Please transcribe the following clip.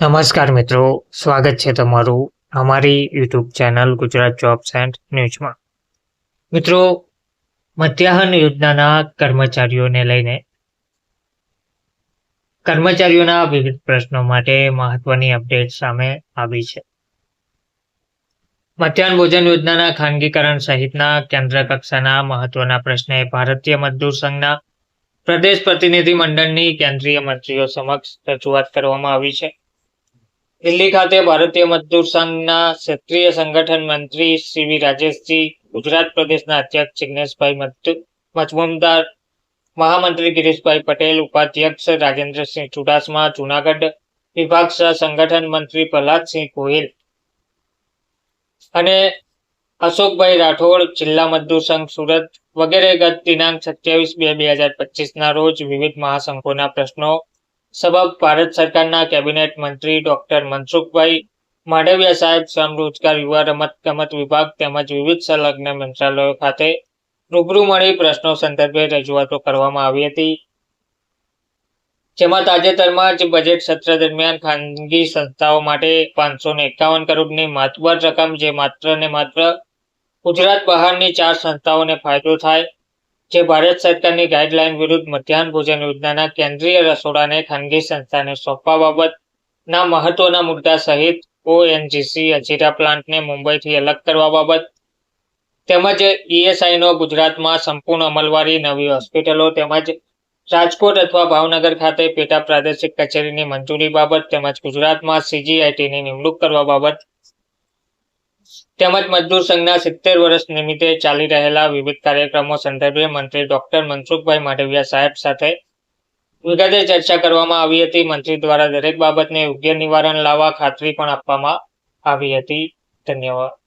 નમસ્કાર મિત્રો, સ્વાગત છે તમારું અમારી YouTube channel Gujarat jobs and ન્યૂઝમાં. મિત્રો, મધ્યાહન યોજનાના કર્મચારીઓને લઈને કર્મચારીઓના વિવિધ પ્રશ્નો માટે મહત્વની અપડેટ સામે આવી છે. મધ્યાહન ભોજન યોજનાના ખાનગીકરણ સહિતના કેન્દ્ર કક્ષાના મહત્વના પ્રશ્ને ભારતીય મજદૂર સંઘના પ્રદેશ પ્રતિનિધિ મંડળની કેન્દ્રીય મંત્રીઓ સમક્ષ રજૂઆત કરવામાં આવી છે. દિલ્હી ખાતે ભારતીય મજદૂર સંઘના ક્ષેત્રીય સંગઠન મંત્રી શ્રી રાજેશજી, ગુજરાત પ્રદેશના અધ્યક્ષ જિજ્ઞેશભાઈ મજમુમદાર મહામંત્રી ગિરીશભાઈ પટેલ, ઉપાધ્યક્ષ રાજેન્દ્રસિંહ ચુડાસમા, જુનાગઢ વિભાગ સંગઠન મંત્રી પ્રહલાદસિંહ ગોહિલ અને અશોકભાઈ રાઠોડ, જિલ્લા મજદૂર સંઘ સુરત વગેરે ગત દિનાંક સત્યાવીસ બે બે હજાર પચીસના રોજ વિવિધ મહાસંઘોના પ્રશ્નો સબબ ભારત સરકારના કેબિનેટ મંત્રી ડોક્ટર મનસુખભાઈ માંડવિયા સાહેબ, શ્રમ રોજગાર યુવા રમત ગમત વિભાગ તેમજ વિવિધ સંલગ્ન મંત્રાલયો ખાતે રૂબરૂ મળી પ્રશ્નો સંદર્ભે રજૂઆતો કરવામાં આવી હતી. જેમાં તાજેતરમાં જ બજેટ સત્ર દરમિયાન ખાનગી સંસ્થાઓ માટે પાંચસો ને એકાવન કરોડની માતબર રકમ, જે માત્ર ને માત્ર ગુજરાત બહારની ચાર સંસ્થાઓને ફાયદો થાય જે ભારત સરકારની ગાઈડલાઈન વિરુદ્ધ મધ્યાહન ભોજન યોજનાના કેન્દ્રીય રસોડાને ખાનગી સંસ્થાને સોંપવા બાબતના મહત્વના મુદ્દા સહિત ઓએનજીસી અજીરા પ્લાન્ટને મુંબઈથી અલગ કરવા બાબત તેમજ ઈએસઆઈનો ગુજરાતમાં સંપૂર્ણ અમલવારી નવી હોસ્પિટલો તેમજ રાજકોટ અથવા ભાવનગર ખાતે પેટા પ્રાદેશિક કચેરીની મંજૂરી બાબત તેમજ ગુજરાતમાં સીજીઆઈટીની નિમણૂક કરવા બાબત તેમજ મજદૂર સંઘના સિત્તેર વર્ષ નિમિત્તે ચાલી રહેલા વિવિધ કાર્યક્રમો સંદર્ભે મંત્રી ડોક્ટર મનસુખભાઈ માંડવિયા સાહેબ સાથે વિગતે ચર્ચા કરવામાં આવી હતી. મંત્રી દ્વારા દરેક બાબતને યોગ્ય નિવારણ લાવવા ખાતરી પણ આપવામાં આવી હતી. ધન્યવાદ.